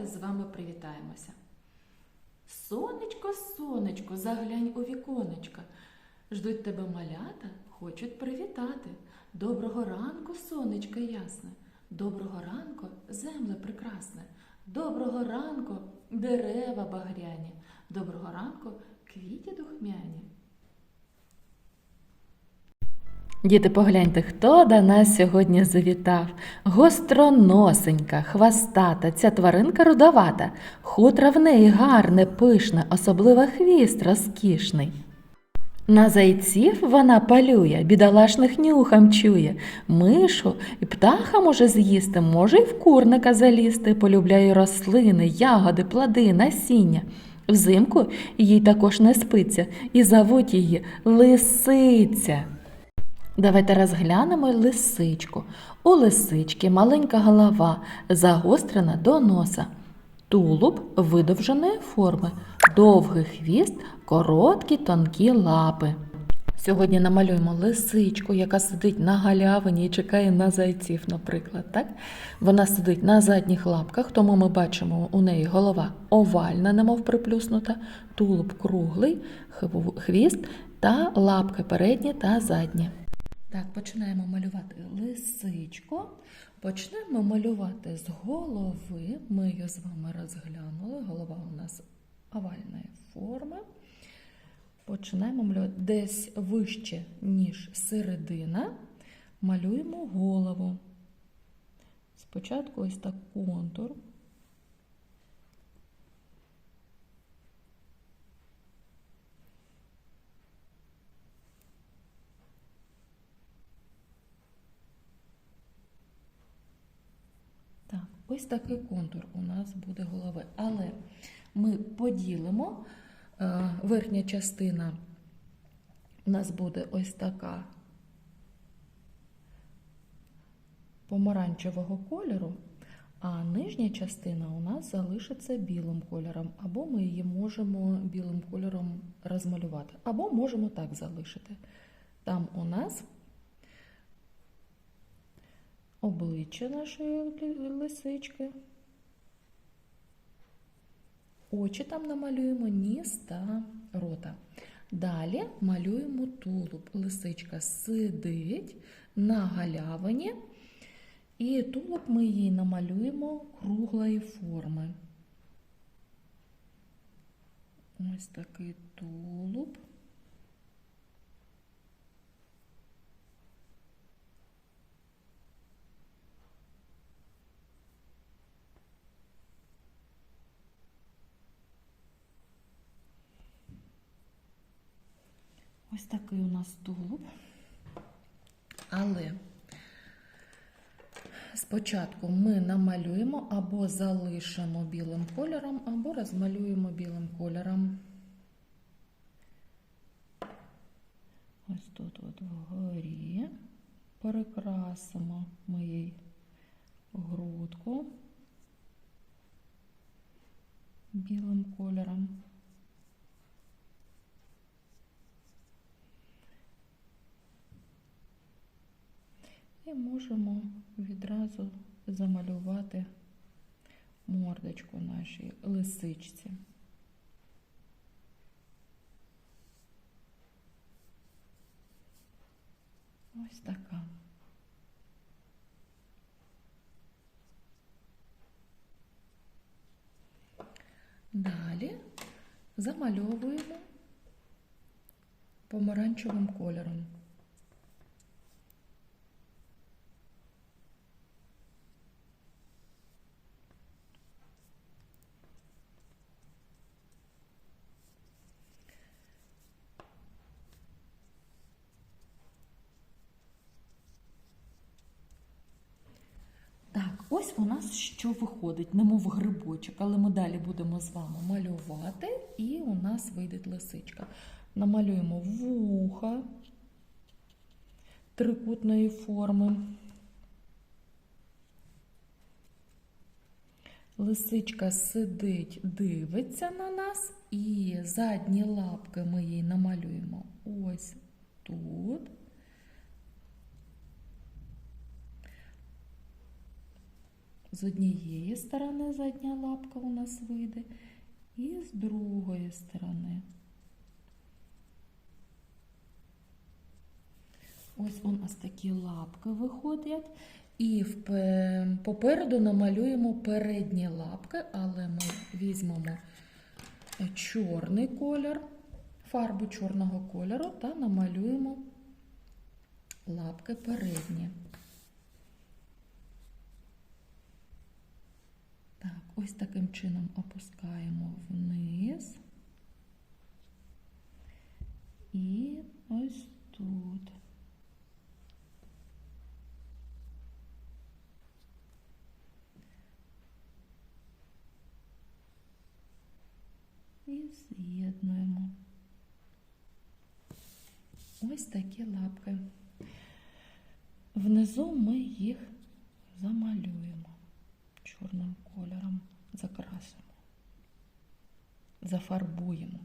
давайте з вами привітаємося. Сонечко, сонечко, заглянь у віконечко. Ждуть тебе малята, хочуть привітати. Доброго ранку, сонечко ясне. Доброго ранку, земле прекрасне. Доброго ранку, дерева багряні. Доброго ранку, квіті духмяні. Діти, погляньте, хто до нас сьогодні завітав. Гостроносенька, хвостата, ця тваринка рудовата, хутра в неї гарне, пишне, особливо хвіст розкішний. На зайців вона палює, бідолашних нюхом чує, мишу і птаха може з'їсти, може й в курника залізти, полюбляє рослини, ягоди, плоди, насіння. Взимку їй також не спиться, і зовуть її лисиця. Давайте розглянемо лисичку. У лисички маленька голова, загострена до носа. Тулуб видовженої форми, довгий хвіст, короткі тонкі лапи. Сьогодні намалюємо лисичку, яка сидить на галявині і чекає на зайців, наприклад. Так? Вона сидить на задніх лапках, тому ми бачимо у неї голова овальна, немов приплюснута, тулуб круглий, хвіст та лапки передні та задні. Так, починаємо малювати лисичку. Почнемо малювати з голови. Ми її з вами розглянули. Голова у нас овальної форми. Починаємо малювати десь вище, ніж середина. Малюємо голову. Спочатку ось так контур. Так, ось такий контур у нас буде голови. Але ми поділимо е, верхня частина у нас буде ось така помаранчевого кольору, а нижня частина у нас залишиться білим кольором, або ми її можемо білим кольором розмалювати, або можемо так залишити. Там у нас обличчя нашої лисички. Очі там намалюємо, ніс та рота. Далі малюємо тулуб. Лисичка сидить на галявині, і тулуб ми їй намалюємо круглої форми. Ось такий тулуб. Ось такий у нас тулуб. Але спочатку ми намалюємо або залишимо білим кольором, або розмалюємо білим кольором. Ось тут от вгорі перекрасимо ми грудку білим кольором. І можемо відразу замалювати мордочку нашій лисичці. Ось така. Далі замальовуємо помаранчевим кольором. Так, ось у нас що виходить, немов грибочок, але ми далі будемо з вами малювати, і у нас вийде лисичка. Намалюємо вуха трикутної форми. Лисичка сидить, дивиться на нас, і задні лапки ми їй намалюємо ось тут. З однієї сторони задня лапка у нас вийде, і з другої сторони. Ось у нас такі лапки виходять. І попереду намалюємо передні лапки, але ми візьмемо чорний колір, фарбу чорного кольору та намалюємо лапки передні. Так, ось таким чином опускаємо вниз. І ось тут. І з'єднуємо. Ось такі лапки. Внизу ми їх замалюємо чорним кольором, закрасимо, зафарбуємо.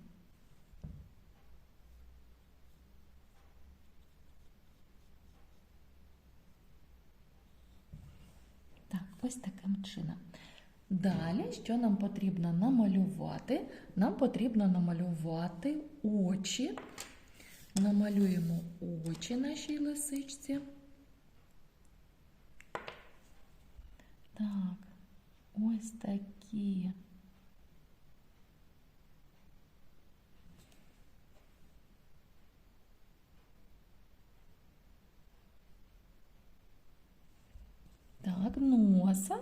Так, ось таким чином. Далі, що нам потрібно намалювати? Нам потрібно намалювати очі. Намалюємо очі нашій лисичці. Так, ось такі. Так, носа.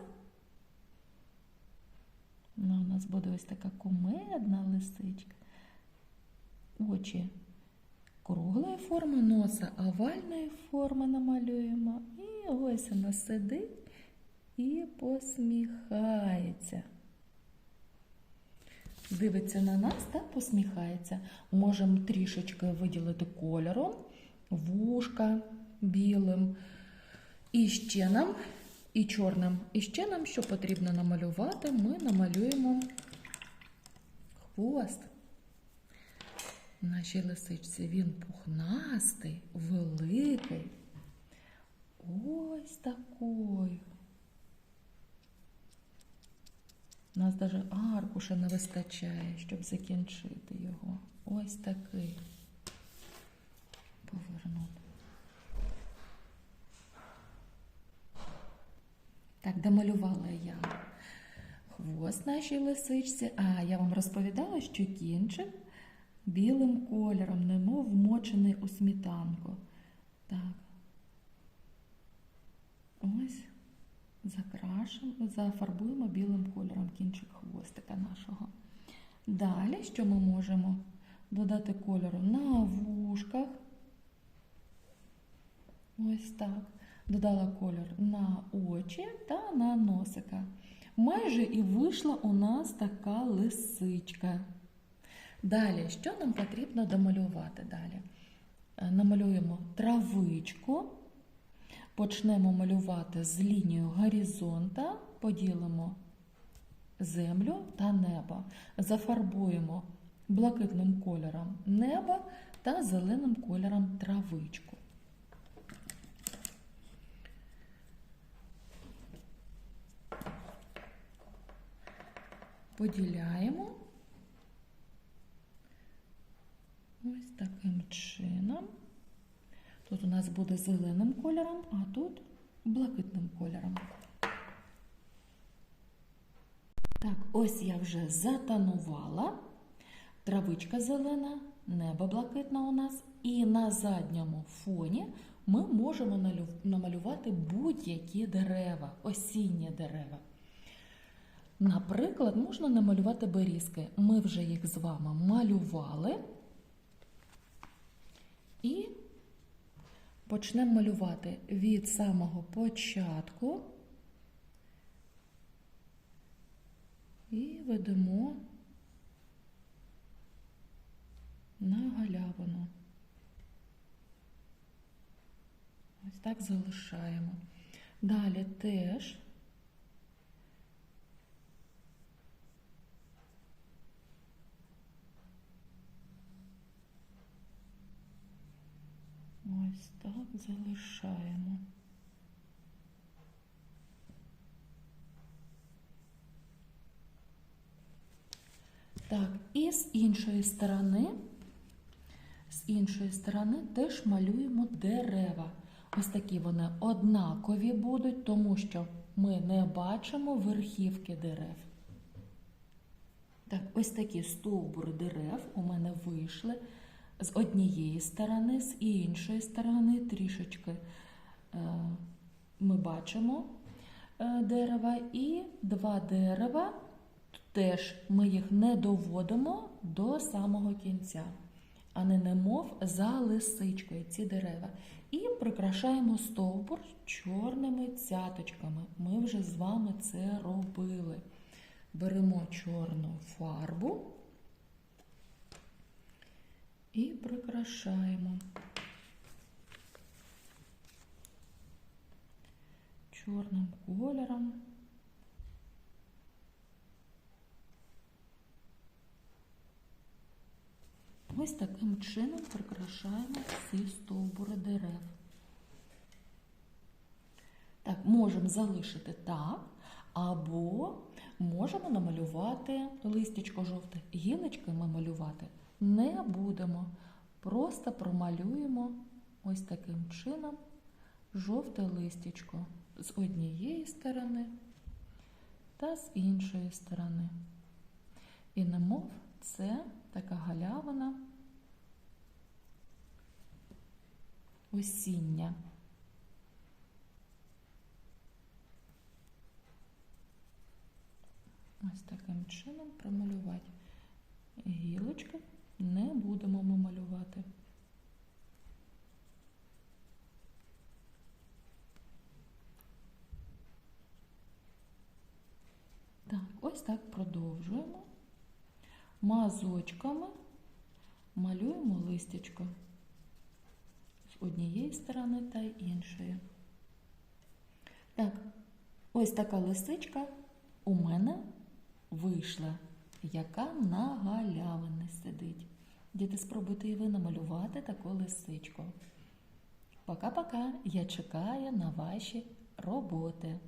Ну, у нас буде ось така кумедна лисичка. Очі круглої форми носа, овальної форми намалюємо. І ось вона сидить і посміхається. Дивиться на нас та посміхається. Можемо трішечки виділити кольором, вушка білим. І ще нам, і чорним, і ще нам, що потрібно намалювати, ми намалюємо хвост. Нашій лисичці він пухнастий, великий. Ось такий. У нас навіть аркуша не вистачає, щоб закінчити його. Ось такий. Повернути. Так, домалювала я хвост нашій лисичці. А я вам розповідала, що кінчик білим кольором, немов вмочений у сметанку. Так. Ось закрашимо, зафарбуємо білим кольором кінчик хвостика нашого. Далі, що ми можемо додати кольору на вушках. Ось так. Додала колір на очі та на носика. Майже і вийшла у нас така лисичка. Далі, що нам потрібно домалювати далі? Е, Намалюємо травичку, почнемо малювати з лінією горизонта, поділимо землю та небо. Зафарбуємо блакитним кольором небо та зеленим кольором травичку. Поділяємо ось таким чином. Тут у нас буде зеленим кольором, а тут блакитним кольором. Так, ось я вже затонувала. Травичка зелена, небо блакитне у нас. І на задньому фоні ми можемо намалювати будь-які дерева, осінні дерева. Наприклад, можна намалювати берізки. Ми вже їх з вами малювали. І почнемо малювати від самого початку і ведемо на галявину. Ось так залишаємо. Далі теж залишаємо. Так, і з іншої сторони, з іншої сторони теж малюємо дерева. Ось такі вони однакові будуть, тому що ми не бачимо верхівки дерев. Так, ось такі стовбури дерев у мене вийшли з однієї сторони, з іншої сторони трішечки е, ми бачимо е, дерева, і два дерева теж ми їх не доводимо до самого кінця, а не немов за лисичкою ці дерева. І прикрашаємо стовбур чорними цяточками. Ми вже з вами це робили. Беремо чорну фарбу і прикрашаємо. Чорним кольором. Ось таким чином прикрашаємо всі стовбури дерев. Так, можемо залишити так, або можемо намалювати листячко жовте. Гілочки ми малювати не будемо. Просто промалюємо ось таким чином жовте листячко з однієї сторони та з іншої сторони. І немов це така галявина осіння. Ось таким чином промалювати. Гілочки не будемо ми малювати. Так, ось так продовжуємо. Мазочками малюємо листячко з однієї сторони та іншої. Так, ось така лисичка у мене вийшла, яка на галявині сидить. Діти, спробуйте і ви намалювати таку лисичку. Пока-пока. Я чекаю на ваші роботи.